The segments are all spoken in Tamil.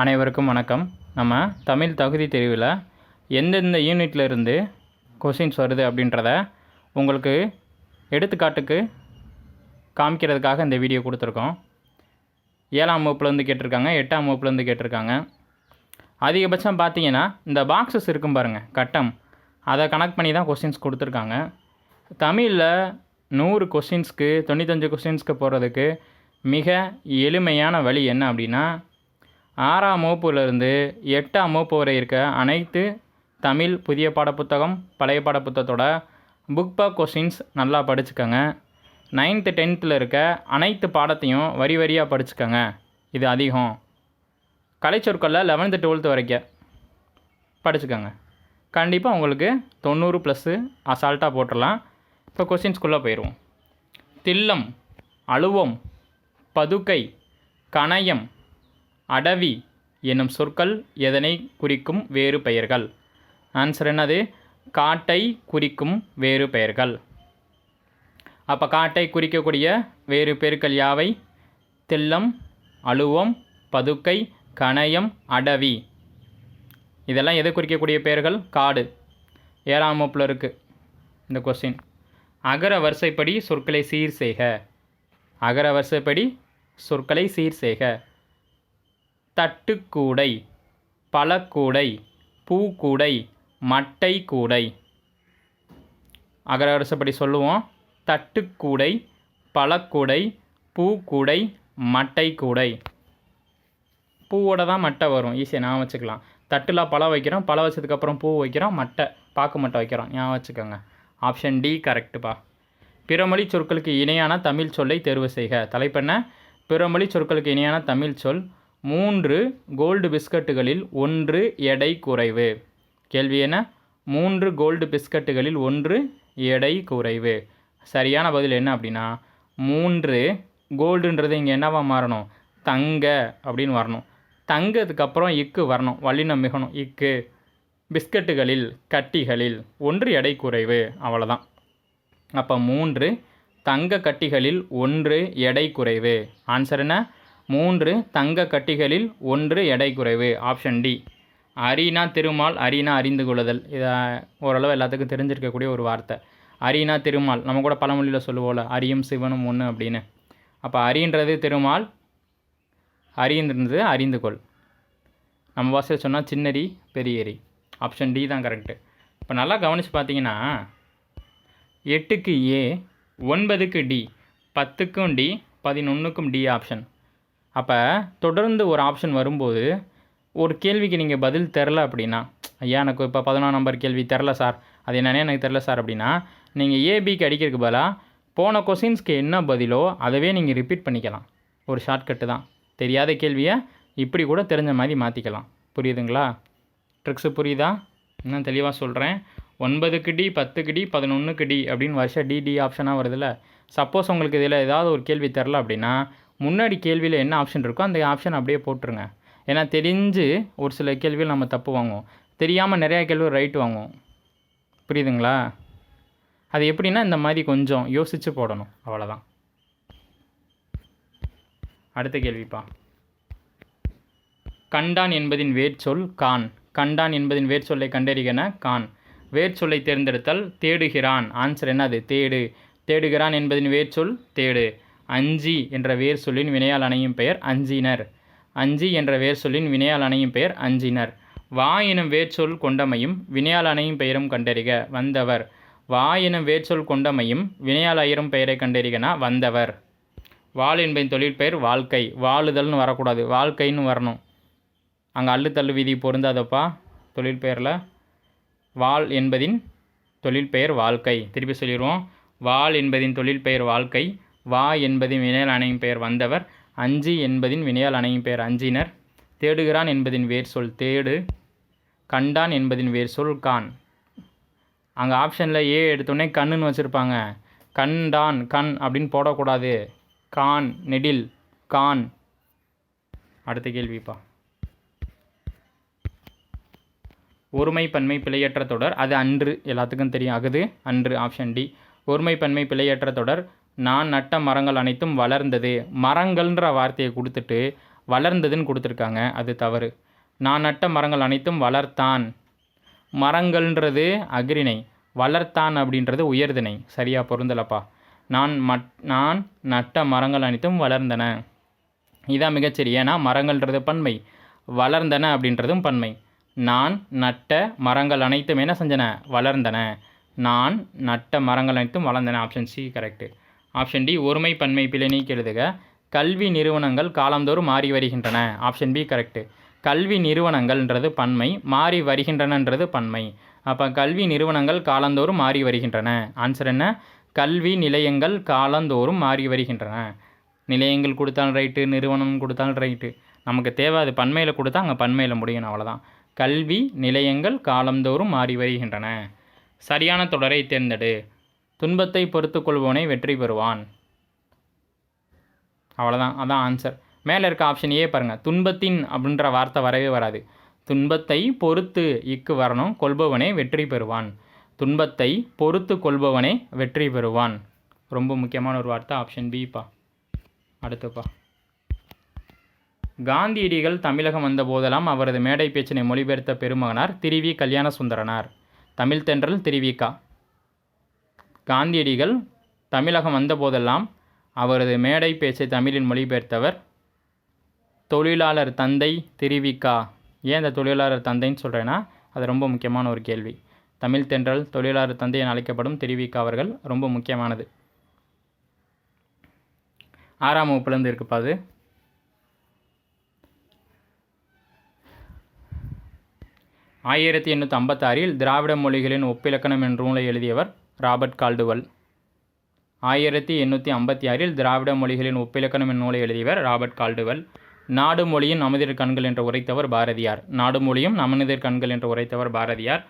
அனைவருக்கும் வணக்கம். நம்ம தமிழ் தகுதி தெரிவில் எந்தெந்த யூனிட்ல இருந்து கொஷின்ஸ் வருது அப்படின்றத உங்களுக்கு எடுத்துக்காட்டுக்கு காமிக்கிறதுக்காக இந்த வீடியோ கொடுத்துருக்கோம். ஏழாம் வகுப்புலேருந்து கேட்டிருக்காங்க எட்டாம் வகுப்புலேருந்து கேட்டிருக்காங்க. அதிகபட்சம் பார்த்தீங்கன்னா இந்த பாக்ஸஸ் இருக்கும் பாருங்கள் கட்டம். அதை கனெக்ட் பண்ணி தான் கொஷின்ஸ் கொடுத்துருக்காங்க. தமிழில் நூறு கொஷின்ஸ்க்கு தொண்ணூத்தஞ்சு கொஷின்ஸ்க்கு போகிறதுக்கு மிக எளிமையான வழி என்ன அப்படின்னா ஆறாம் வகுப்புலேருந்து எட்டாம் வகுப்பு வரை இருக்க அனைத்து தமிழ் புதிய பாடப்புத்தகம் பழைய பாடப்புத்தகத்தோட புக் பேக் கொஷின்ஸ் நல்லா படிச்சுக்கோங்க. நைன்த்து டென்த்தில் இருக்க அனைத்து பாடத்தையும் வரி வரியாக படிச்சுக்கோங்க. இது அதிகம். கலைச்சொற்களில் லெவன்த்து டுவெல்த்து வரைக்கும் படிச்சுக்கோங்க. கண்டிப்பாக உங்களுக்கு தொண்ணூறு ப்ளஸ்ஸு அசால்ட்டாக போட்டுடலாம் இப்போ கொஷின்ஸ்குள்ளே போயிடுவோம் தில்லம் அழுவம் பதுக்கை கணயம் அடவி என்னும் சொற்கள் எதனை குறிக்கும் வேறு பெயர்கள்? ஆன்சர் என்னது? காட்டை குறிக்கும் வேறு பெயர்கள். அப்போ காட்டை குறிக்கக்கூடிய வேறு பெயர்கள் யாவை? தில்லம் அழுவம் பதுக்கை கணயம் அடவி. இதெல்லாம் எதை குறிக்கக்கூடிய பெயர்கள்? காடு. ஏழாம் வகுப்பில் இருக்குது இந்த கொஸ்டின் அகர வரிசைப்படி சொற்களை சீர் செய்க. அகர வரிசைப்படி சொற்களை சீர் செய்க. தட்டுக்கூடை பழக்கூடை பூக்கூடை மட்டை கூடை அகரவரிசைப்படி சொல்லுவோம். தட்டுக்கூடை பழக்கூடை பூக்கூடை மட்டை கூடை பூவோட தான் மட்டை வரும். ஈஸியாக ஞாபகம் வச்சுக்கலாம். தட்டில் பழம் வைக்கிறோம். பழம் வச்சதுக்கப்புறம் பூ வைக்கிறோம். மட்டை பாக்கு மட்டை வைக்கிறோம். ஞாபகம் வச்சுக்கோங்க. ஆப்ஷன் டி கரெக்டுப்பா பிறமொழி சொற்களுக்கு இணையான தமிழ் சொல்லை தேர்வு செய்க. தலைப்பெண்ண பிறமொழி சொற்களுக்கு இணையான தமிழ் சொல் மூன்று கோல்டு பிஸ்கட்டுகளில் ஒன்று எடை குறைவு. கேள்வி என்ன? மூன்று கோல்டு பிஸ்கட்டுகளில் ஒன்று எடை குறைவு. சரியான பதில் என்ன அப்படின்னா மூன்று கோல்டுன்றது இங்கே என்னவா மாறணும்? தங்க அப்படின்னு வரணும். தங்கத்துக்கு அப்புறம் இக்கு வரணும் வல்லினம் மிகணும். இக்கு பிஸ்கட்டுகளில் கட்டிகளில் ஒன்று எடை குறைவு. அவ்வளோதான் அப்போ மூன்று தங்க கட்டிகளில் ஒன்று எடை குறைவு. ஆன்சர் என்ன? மூன்று தங்க கட்டிகளில் ஒன்று எடை குறைவு ஆப்ஷன் டி அரினா திருமால் அரினா அறிந்து கொள்ளுதல். இதை ஓரளவு எல்லாத்துக்கும் தெரிஞ்சிருக்கக்கூடிய ஒரு வார்த்தை. அரினா திருமால் நம்ம கூட பழமொழியில் சொல்லுவோம்ல அரியும் சிவனும் ஒன்று அப்படின்னு. அப்போ அரின்றது திருமால் அரின்றது அறிந்து கொள். நம்ம பாஷையில் சொன்னால் சின்னரி பெரியரி. ஆப்ஷன் டி தான் கரெக்டு இப்போ நல்லா கவனித்து பார்த்தீங்கன்னா எட்டுக்கு ஏ ஒன்பதுக்கு டி பத்துக்கும் டி பதினொன்றுக்கும் டி ஆப்ஷன் அப்போ தொடர்ந்து ஒரு ஆப்ஷன் வரும்போது ஒரு கேள்விக்கு நீங்கள் பதில் தெரில அப்படின்னா ஐயா எனக்கு இப்போ பதினொன்று நம்பர் கேள்வி தெரில சார் அது என்னன்னே எனக்கு தெரில சார் அப்படின்னா நீங்கள் ஏபிக்கு அடிக்கிறதுக்கு பதிலாக போன கொஷின்ஸ்க்கு என்ன பதிலோ அதவே நீங்கள் ரிப்பீட் பண்ணிக்கலாம். ஒரு ஷார்ட்கட்டு தான். தெரியாத கேள்வியை இப்படி கூட தெரிஞ்ச மாதிரி மாற்றிக்கலாம் புரியுதுங்களா? ட்ரிக்ஸு புரியுதா? இன்னும் தெளிவாக சொல்கிறேன் ஒன்பதுக்கு டி பத்துக்கு டி பதினொன்றுக்கு டி அப்படின்னு வருஷம் டிடி ஆப்ஷனாக வருதுல்ல. சப்போஸ் உங்களுக்கு இதில் ஏதாவது ஒரு கேள்வி தெரில அப்படின்னா முன்னாடி கேள்வியில் என்ன ஆப்ஷன் இருக்கோ அந்த ஆப்ஷன் அப்படியே போட்டுருங்க. ஏன்னா தெரிஞ்சு ஒரு சில கேள்விகள் நம்ம தப்பு வாங்குவோம். தெரியாமல் நிறையா கேள்வி ரைட் வாங்குவோம். புரியுதுங்களா? அது எப்படின்னா இந்த மாதிரி கொஞ்சம் யோசித்து போடணும். அவ்வளோதான் அடுத்த கேள்விப்பா. கண்டான் என்பதின் வேர்ச்சொல் கான். கண்டான் என்பதின் வேர்ச்சொல்லை கண்டறிகன கான். வேர்ச்சொல்லை தேர்ந்தெடுத்தால் தேடுகிறான். ஆன்சர் என்னது? தேடு. தேடுகிறான் என்பதின் வேர்ச்சொல் தேடு. அஞ்சி என்ற வேர் சொல்லின் வினையால் அணையும் பெயர் அஞ்சினர். அஞ்சி என்ற வேர் சொல்லின் வினையால் அணையும் பெயர் அஞ்சினர். வா எனும் வேர்ச்சொல் கொண்டமையும் வினையால் அணையும் பெயரும் கண்டறிக வந்தவர். வா எனும் வேர்ச்சொல் கொண்டமையும் வினையால் அயரும் பெயரை கண்டறிகனா வந்தவர். வாள் என்பதின் தொழிற்பெயர் வாழ்க்கை. வாழுதல்னு வரக்கூடாது. வாழ்க்கைன்னு வரணும். அங்கே அள்ளு தள்ளு விதி பொருந்தாதப்பா தொழிற்பெயரில் வாள் என்பதின் தொழிற்பெயர் வாழ்க்கை. திருப்பி சொல்லிடுவோம் வாள் என்பதின் தொழிற்பெயர் வாழ்க்கை. வா என்பதின் வினையால் அணையும் பெயர் வந்தவர் அஞ்சி என்பதின் வினையால் அணையும் பெயர் அஞ்சினர். தேடுகிறான் என்பதின் வேர் சொல் தேடு கண்டான் என்பதின் வேர் சொல் கான் அங்கே ஆப்ஷனில் ஏ எடுத்தோடனே கண்ணுன்னு வச்சுருப்பாங்க. கண்டான் கண் அப்படின்னு போடக்கூடாது. கான் நெடில் கான் அடுத்த கேள்விப்பா. ஒருமை பன்மை பிழையற்ற தொடர். அது அன்று எல்லாத்துக்கும் தெரியும் அகுது. அன்று ஆப்ஷன் டி ஒருமை பன்மை பிழையற்ற தொடர். நான் நட்ட மரங்கள் அனைத்தும் வளர்ந்தது. மரங்கள்ன்ற வார்த்தையை கொடுத்துட்டு வளர்ந்ததுன்னு கொடுத்துருக்காங்க. அது தவறு. நான் நட்ட மரங்கள் அனைத்தும் வளர்த்தான். மரங்கள்ன்றது அக்ரிணை வளர்த்தான் அப்படின்றது உயர்திணை. சரியாக பொருந்தலப்பா. நான் மட் நான் நட்ட மரங்கள் அனைத்தும் வளர்ந்தன. இதான் மிகச்சரி ஏன்னா மரங்கள்ன்றது பன்மை. வளர்ந்தன அப்படின்றதும் பன்மை. நான் நட்ட மரங்கள் அனைத்தும் என்ன செஞ்சன? வளர்ந்தன. நான் நட்ட மரங்கள் அனைத்தும் வளர்ந்தன. Option C correct option D ஒருமை பன்மை பிழை எழுதுக கல்வி நிறுவனங்கள் காலந்தோறும் மாறி வருகின்றன. ஆப்ஷன் பி கரெக்டு கல்வி நிறுவனங்கள்ன்றது பன்மை மாறி வருகின்றனன்றது பன்மை. அப்போ கல்வி நிறுவனங்கள் காலந்தோறும் மாறி வருகின்றன. ஆன்சர் என்ன? கல்வி நிலையங்கள் காலந்தோறும் மாறி வருகின்றன. நிலையங்கள் கொடுத்தாலும் ரைட்டு நிறுவனம் கொடுத்தாலும் ரைட்டு நமக்கு தேவை அது பன்மையில் கொடுத்தா அங்கே பன்மையில் முடியணும் அவ்வளோதான் கல்வி நிலையங்கள் காலந்தோறும் மாறி வருகின்றன. சரியான தொடரை தேர்ந்தெடு. துன்பத்தை பொறுத்து கொள்பவனை வெற்றி பெறுவான். அவ்வளோதான் அதான் ஆன்சர் மேலே இருக்க ஆப்ஷன் ஏ பாருங்கள் துன்பத்தின் அப்படின்ற வார்த்தை வரவே வராது. துன்பத்தை பொறுத்து இக்கு வரணும். கொள்பவனே வெற்றி பெறுவான். துன்பத்தை பொறுத்து கொள்பவனே வெற்றி பெறுவான். ரொம்ப முக்கியமான ஒரு வார்த்தை ஆப்ஷன் பிப்பா அடுத்துப்பா. காந்தியடிகள் தமிழகம் வந்த போதெல்லாம் அவரது மேடை பேச்சினை மொழிபெயர்த்த பெருமகனார் திருவி கல்யாண சுந்தரனார் தமிழ் தென்றல் திருவிக்கா காந்தியடிகள் தமிழகம் வந்தபோதெல்லாம் அவரது மேடை பேச்சை தமிழில் மொழிபெயர்த்தவர் தொழிலாளர் தந்தை திருவிக்கா ஏன் இந்த தொழிலாளர் தந்தைன்னு சொல்கிறேன்னா அது ரொம்ப முக்கியமான ஒரு கேள்வி. தமிழ் தென்றல் தொழிலாளர் தந்தை என அழைக்கப்படும் திருவிக்கா அவர்கள் ரொம்ப முக்கியமானது. ஆறாம் வகுப்புலேருந்து இருக்குப்பா அது ஆயிரத்தி எண்ணூற்றி ஐம்பத்தாறில் திராவிட மொழிகளின் ஒப்பிலக்கணம் என்ற நூலை எழுதியவர் ராபர்ட் கால்டுவல். ஆயிரத்தி எண்ணூற்றி ஐம்பத்தி ஆறில் திராவிட மொழிகளின் ஒப்பிலக்கணம் நூலை எழுதியவர் ராபர்ட் கால்டுவல். நாடு மொழியின் நமதிர் கண்கள் என்று உரைத்தவர் பாரதியார். நாடு மொழியும் நமனிதிர் கண்கள் என்று உரைத்தவர் பாரதியார்.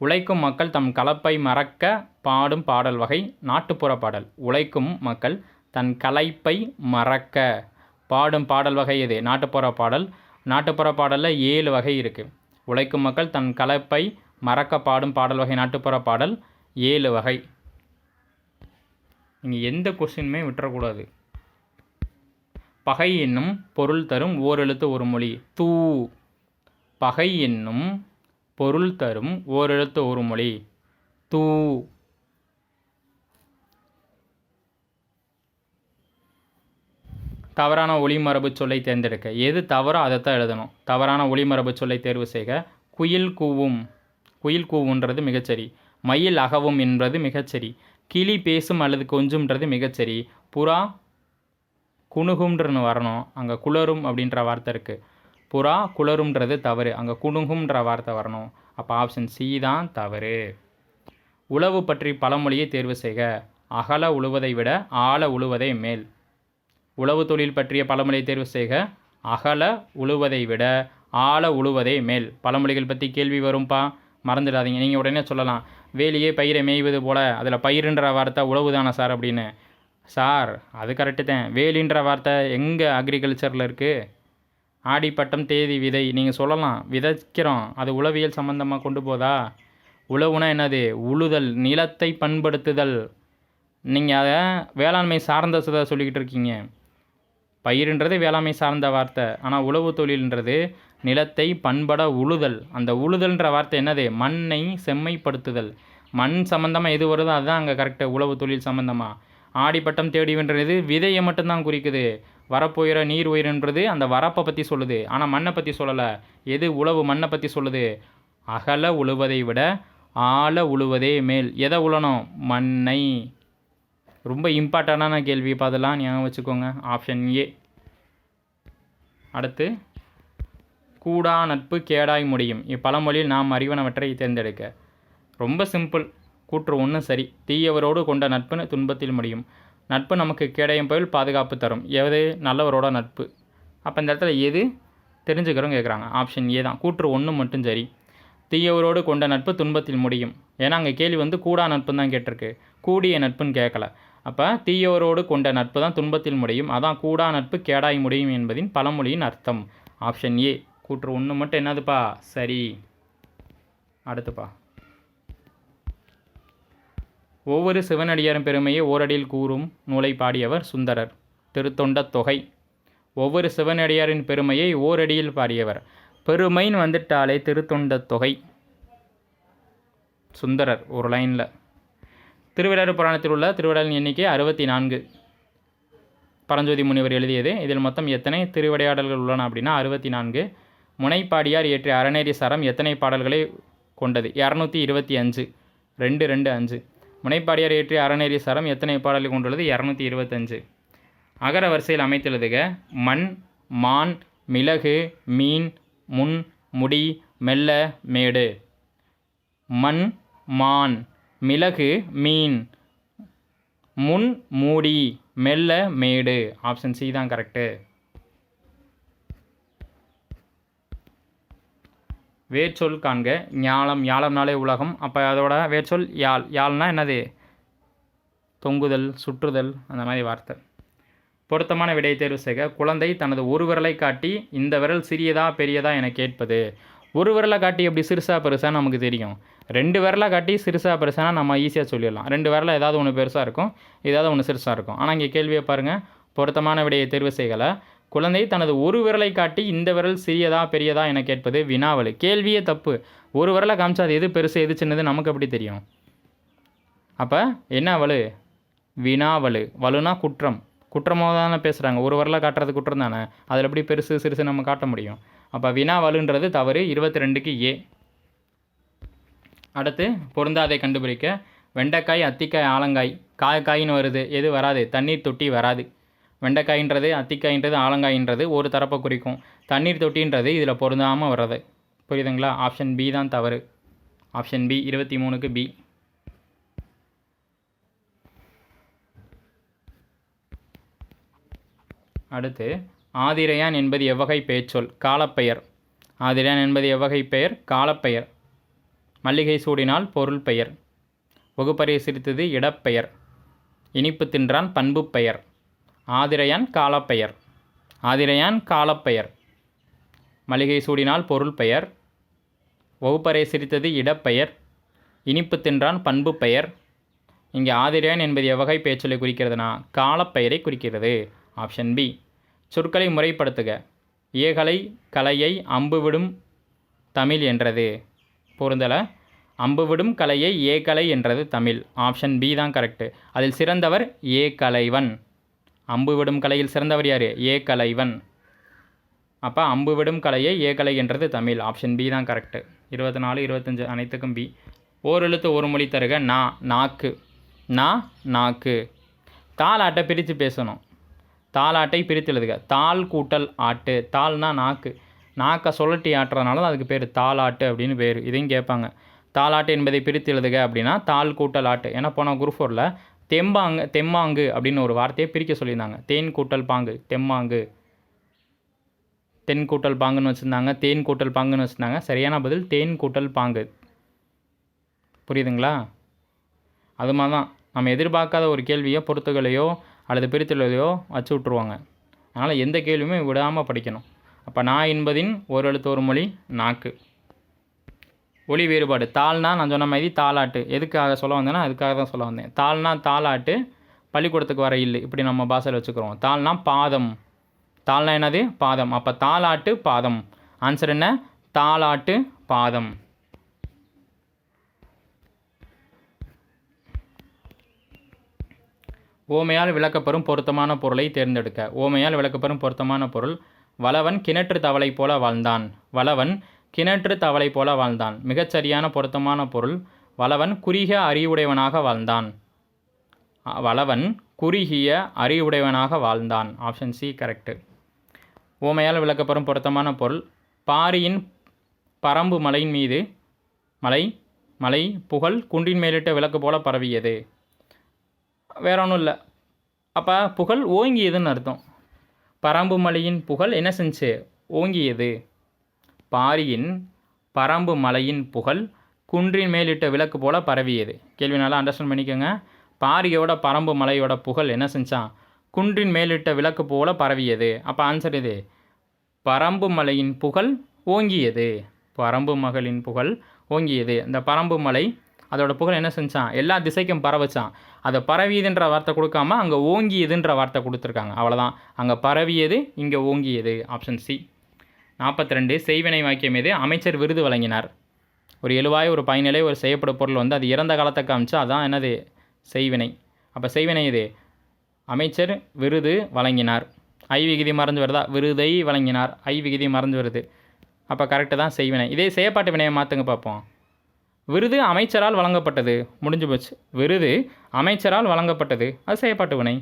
உழைக்கும் மக்கள் தம் கலப்பை மறக்க பாடும் பாடல் வகை நாட்டுப்புற பாடல். உழைக்கும் மக்கள் தன் கலைப்பை மறக்க பாடும் பாடல் வகை எது நாட்டுப்புற பாடல். நாட்டுப்புற பாடலில் ஏழு வகை இருக்குது உழைக்கும் மக்கள் தன் கலப்பை மறக்க பாடும் பாடல் வகை நாட்டுப்புற பாடல். ஏழு வகை. நீங்கள் எந்த கொஸ்டினுமே விட்டுறக்கூடாது. பகை என்னும் பொருள் தரும் ஓரெழுத்து ஒரு மொழி. தூ. பகை என்னும் பொருள் தரும் ஓரெழுத்து ஒரு மொழி. தூ. தவறான ஒளிமரபு சொல்லை தேர்ந்தெடுக்க. எது தவறோ தான் எழுதணும். தவறான ஒளிமரபு சொல்லை தேர்வு செய்க. குயில் கூவும். குயில் கூவுன்றது மிகச்சரி. மயில் அகவும் என்பது மிகச்சரி. கிளி பேசும் அல்லது கொஞ்சும்ன்றது மிகச்சரி. புறா குணுகும்ன்றன்னு வரணும். அங்கே குளரும் அப்படின்ற வார்த்தை இருக்குது புறா குளரும்ன்றது தவறு. அங்கே குணுகும்ன்ற வார்த்தை வரணும். அப்போ ஆப்ஷன் சி தான் தவறு. உழவு பற்றி பழமொழியை தேர்வு செய்க. அகல உழுவதை விட ஆழ உழுவதே மேல். உழவு தொழில் பற்றிய பழமொழியை தேர்வு செய்க. அகல உழுவதை விட ஆழ உழுவதே மேல். பழமொழிகள் பற்றி கேள்வி வரும்பா? மறந்துடாதீங்க. நீங்கள் உடனே சொல்லலாம். வேலியே பயிரை மேய்வது போல் அதில் பயிருன்ற வார்த்தை உழவு தானே சார் அப்படின்னு. சார் அது கரெக்டு தான். வேலின்ற வார்த்தை எங்கே அக்ரிகல்ச்சரில் இருக்குது ஆடிப்பட்டம் தேதி விதை நீங்கள் சொல்லலாம். விதைக்கிறோம். அது உளவியல் சம்மந்தமாக கொண்டு போதா? உழவுனா என்னது? உழுதல் நிலத்தை பண்படுத்துதல். நீங்கள் அதை வேளாண்மை சார்ந்த சொல்லிக்கிட்டு இருக்கீங்க. பயிருன்றது வேளாண்மை சார்ந்த வார்த்தை. ஆனால் உழவு தொழில்ன்றது நிலத்தை பண்பட உழுதல். அந்த உழுதல்ன்ற வார்த்தை என்னது? மண்ணை செம்மைப்படுத்துதல். மண் சம்மந்தமாக எது வருதோ அதுதான் அங்கே கரெக்டாக உழவு தொழில் சம்மந்தமாக ஆடிப்பட்டம் தேடி வென்றது விதையை மட்டும்தான் குறிக்குது. வரப்போயிற நீர் உயிர்ன்றது அந்த வரப்பை பற்றி சொல்லுது. ஆனால் மண்ணை பற்றி சொல்லலை. எது உழவு மண்ணை பற்றி சொல்லுது? அகல உழுவதை விட ஆழ உழுவதே மேல். எதை உழணும்? மண்ணை. ரொம்ப இம்பார்ட்டண்டான கேள்வி. இப்போ அதெல்லாம் ஞாபகம் வச்சுக்கோங்க. ஆப்ஷன் ஏ அடுத்து கூடா நட்பு கேடாய் முடியும். இப்பழமொழியில் நாம் அறிவனவற்றை தேர்ந்தெடுக்க. ரொம்ப சிம்பிள். கூற்று ஒன்றும் சரி. தீயவரோடு கொண்ட நட்பு துன்பத்தில் முடியும். நட்பு நமக்கு கேடயம் போல் பாதுகாப்பு தரும். எது? நல்லவரோட நட்பு. அப்போ இந்த இடத்துல எது? தெரிஞ்சுக்கிறோம் கேட்குறாங்க ஆப்ஷன் ஏ தான். கூற்று ஒன்று மட்டும் சரி. தீயவரோடு கொண்ட நட்பு துன்பத்தில் முடியும். ஏன்னா அங்கே கேள்வி வந்து கூடா நட்புன்னு தான் கேட்டிருக்கு. கூடிய நட்புன்னு கேட்கல அப்போ தீயவரோடு கொண்ட நட்பு தான் துன்பத்தில் முடியும். அதான் கூடா நட்பு கேடாய் முடியும் என்பதின் பழமொழியின் அர்த்தம். Option A. கூற்று ஒன்று மட்டும் என்னதுப்பா? சரி. அடுத்துப்பா. ஒவ்வொரு சிவனடியாரின் பெருமையை ஓரடியில் கூறும் நூலை பாடியவர் சுந்தரர். திருத்தொண்ட தொகை. ஒவ்வொரு சிவனடியாரின் பெருமையை ஓரடியில் பாடியவர். பெருமைன்னு வந்துட்டாலே திருத்தொண்ட தொகை. சுந்தரர் ஒரு லைனில். திருவிழாறு புராணத்தில் உள்ள திருவிழாவின் எண்ணிக்கை அறுபத்தி நான்கு பரஞ்சோதி முனிவர் எழுதியது. இதில் மொத்தம் எத்தனை திருவிளையாடல்கள் உள்ளன அப்படின்னா அறுபத்தி நான்கு முனைப்பாடியார் இயற்றிய அறநெறி சரம் எத்தனை பாடல்களை கொண்டது? இரநூத்தி இருபத்தி அஞ்சு. ரெண்டு ரெண்டு அஞ்சு. முனைப்பாடியார் இயற்றிய அறநெறி சரம் எத்தனை பாடல்களை கொண்டுள்ளது? இரநூத்தி இருபத்தஞ்சு அகர வரிசையில் அமைத்துள்ளதுக மண் மான் மிளகு மீன் முன் முடி மெல்ல மேடு. மண் மான் மிளகு மீன் முன் மூடி மெல்ல மேடு. ஆப்ஷன் சி தான் கரெக்டு வேர்ச்சொல் காண்க. ஞாலம் ஞாலம்னாலே உலகம். அப்போ அதோட வேர்ச்சொல் யாழ். யாழ்னா என்னது? தொங்குதல் சுற்றுதல் அந்த மாதிரி வார்த்தை. பொருத்தமான விடையை தேர்வு செய்க. குழந்தை தனது ஒரு விரலை காட்டி இந்த விரல் சிறியதா பெரியதா என கேட்பது. ஒரு விரலை காட்டி எப்படி சிறுசா பெருசாக நமக்கு தெரியும். ரெண்டு விரலை காட்டி சிறுசாக பெருசானா நம்ம ஈஸியாக சொல்லிடலாம். ரெண்டு விரலை ஏதாவது ஒன்று பெருசாக இருக்கும். ஏதாவது ஒன்று சிறுசாக இருக்கும். ஆனால் இங்கே கேள்வியை பாருங்கள் பொருத்தமான விடையை தேர்வு செய்கலை. குழந்தை தனது ஒரு விரலை காட்டி இந்த விரல் சிறியதா பெரியதா என கேட்பது வினாவல். கேள்வியே தப்பு. ஒரு விரலை காமிச்சா அது எது பெருசு எது சின்னது நமக்கு எப்படி தெரியும்? அப்போ என்ன வலு? வினாவலு. வலுனா குற்றம். குற்றமாக தானே பேசுகிறாங்க ஒரு வரல காட்டுறது குற்றம் தானே? அதில் எப்படி பெருசு சிறுசு நம்ம காட்ட முடியும்? அப்போ வினா வலுன்றது தவறு. இருபத்தி ரெண்டுக்கு ஏ. அடுத்து பொருந்தாதை கண்டுபிடிக்க. வெண்டைக்காய் அத்திக்காய் ஆலங்காய். காய் காயின்னு வருது. எது வராது? தண்ணீர் தொட்டி வராது. வெண்டைக்காயின்றது அத்திக்காயின்றது ஆலங்காயின்றது ஒரு தரப்பை குறிக்கும். தண்ணீர் தொட்டின்றது இதில் பொருந்தாமல் வர்றது. புரியுதுங்களா? ஆப்ஷன் பி தான் தவறு. ஆப்ஷன் பி இருபத்தி மூணுக்கு பி அடுத்து ஆதிரையான் என்பது எவ்வகை பேச்சொல் காலப்பெயர். ஆதிரையான் என்பது எவ்வகை பெயர்? காலப்பெயர். மல்லிகை சூடினால் பொருள் பெயர். வகுப்பறை சிரித்தது இடப்பெயர். இனிப்பு தின்றான் பண்பு பெயர். ஆதிரையான் காலப்பெயர். ஆதிரையான் காலப்பெயர். மளிகை சூடினால் பொருள் பெயர். வகுப்பறை சிரித்தது இடப்பெயர். இனிப்பு தின்றான் பண்பு பெயர். இங்கே ஆதிரையான் என்பது எவ்வகை பெயர்ச்சொல்லை குறிக்கிறதுனா காலப்பெயரை குறிக்கிறது. Option B. சொற்களை முறைப்படுத்துக. ஏகலை கலையை அம்பு விடும் தமிழ் என்றது. பொருந்தலை. அம்பு விடும் கலையை ஏகலை என்றது தமிழ். ஆப்ஷன் பி தான் கரெக்டு அதில் சிறந்தவர் ஏ கலைவன் அம்பு விடும் கலையில் சிறந்தவர் யார்? ஏ கலைவன். அப்போ அம்பு விடும் கலையை கலை என்றது தமிழ். ஆப்ஷன் பி தான் கரெக்டு இருபத்தி நாலு இருபத்தஞ்சு அனைத்துக்கும் பி ஓரெழுத்து ஒரு மொழி தருக நா நாக்கு. நா நாக்கு. தாலாட்டை பிரித்து பேசணும். தாலாட்டை பிரித்து எழுதுக. தாள் கூட்டல் ஆட்டு. தாள்னா நாக்கு. நாக்கை சுழட்டி ஆட்டுறதுனால தான் அதுக்கு பேர் தாலாட்டு அப்படின்னு பேர். இதையும் கேட்பாங்க. தாலாட்டு என்பதை பிரித்து எழுதுக அப்படின்னா தாள் கூட்டல் ஆட்டு. ஏன்னா போன குரூப் ஃபோரில் தெம்பாங்கு தெம்மாங்கு அப்படின்னு ஒரு வார்த்தையை பிரிக்க சொல்லியிருந்தாங்க. தேன் கூட்டல் பாங்கு தெம்மாங்கு. தென் கூட்டல் பாங்குன்னு வச்சுருந்தாங்க தேன் கூட்டல் பாங்குன்னு வச்சுருந்தாங்க. சரியான பதில் தேன் கூட்டல் பாங்கு. புரியுதுங்களா? அது மாதிரி தான் நம்ம எதிர்பார்க்காத ஒரு கேள்வியோ பொறுத்துகளையோ அல்லது பிரித்தலையோ வச்சு விட்ருவாங்க அதனால் எந்த கேள்வியுமே விடாமல் படிக்கணும். அப்போ நான் என்பதின் ஒரு எழுத்து ஒரு மொழி நாக்கு. ஒளி வேறுபாடு. தாள்னா நான் சொன்ன மாதிரி தாளாட்டு. எதுக்காக சொல்ல வந்தேன்னா அதுக்காக தான் சொல்ல வந்தேன். தாள்னா தாளாட்டு பள்ளிக்கூடத்துக்கு வர இல்லை. இப்படி நம்ம பாஷையில் வச்சுக்கிறோம். தாள்னா பாதம். தாள்னா என்னது? பாதம். அப்போ தாளாட்டு பாதம். ஆன்சர் என்ன? தாளாட்டு பாதம். ஓமையால் விளக்கப்பெறும் பொருத்தமான பொருளை தேர்ந்தெடுக்க. ஓமையால் விளக்கப்பெறும் பொருத்தமான பொருள். வளவன் கிணற்று தவளை போல வாழ்ந்தான். வளவன் கிணற்று தவளை போல வாழ்ந்தான். மிகச்சரியான பொருத்தமான பொருள் வளவன் குறுகிய அறிவுடையவனாக வாழ்ந்தான். வளவன் குறுகிய அறிவுடையவனாக வாழ்ந்தான். ஆப்ஷன் சி கரெக்டு ஓமையால் விளக்கப்பெறும் பொருத்தமான பொருள் பாரியின் பரம்பு மலையின் மீது மலை மலை புகழ் குன்றின் மேலிட்ட விளக்கு போல பரவியது. வேற ஒன்றும் இல்லை அப்போ புகழ் ஓங்கியதுன்னு அர்த்தம். பரம்பு மலையின் புகழ் என்ன செஞ்சு? ஓங்கியது. பாரியின் பரம்பு மலையின் புகழ் குன்றின் மேலிட்ட விளக்கு போல பரவியது. கேள்வி நல்லா அண்டர்ஸ்டாண்ட் பண்ணிக்கோங்க. பாரியோட பரம்பு மலையோட புகழ் என்ன செஞ்சான் குன்றின் மேலிட்ட விளக்கு போல பரவியது. அப்போ ஆன்சர் இது. பரம்பு மலையின் புகழ் ஓங்கியது. பரம்பு மகளின் புகழ் ஓங்கியது. இந்த பரம்பு மலை அதோட புகழ் என்ன செஞ்சான் எல்லா திசைக்கும் பரவச்சான் அதை பரவியதுன்ற வார்த்தை கொடுக்காம அங்கே ஓங்கியதுன்ற வார்த்தை கொடுத்துருக்காங்க. அவ்வளோதான் அங்கே பரவியது இங்கே ஓங்கியது. ஆப்ஷன் சி நாற்பத்தி ரெண்டு செய்வினை வாக்கியம் மீது அமைச்சர் விருது வழங்கினார். ஒரு எழுவாய் ஒரு பயனிலை ஒரு செய்யப்படும் பொருள் வந்து அது இறந்த காலத்தை காமிச்சு அதான் என்னது? செய்வினை. அப்போ செய்வினை இது. அமைச்சர் விருது வழங்கினார். ஐ விகுதி மறந்து வருதா? விருதை வழங்கினார். ஐ விகுதி மறந்து வருது. அப்போ கரெக்டு தான் செய்வினை. இதே செயற்பாட்டு வினையை மாற்றுங்க பார்ப்போம் விருது அமைச்சரால் வழங்கப்பட்டது. முடிஞ்சு போச்சு. விருது அமைச்சரால் வழங்கப்பட்டது. அது செய்யப்பாட்டு வினை.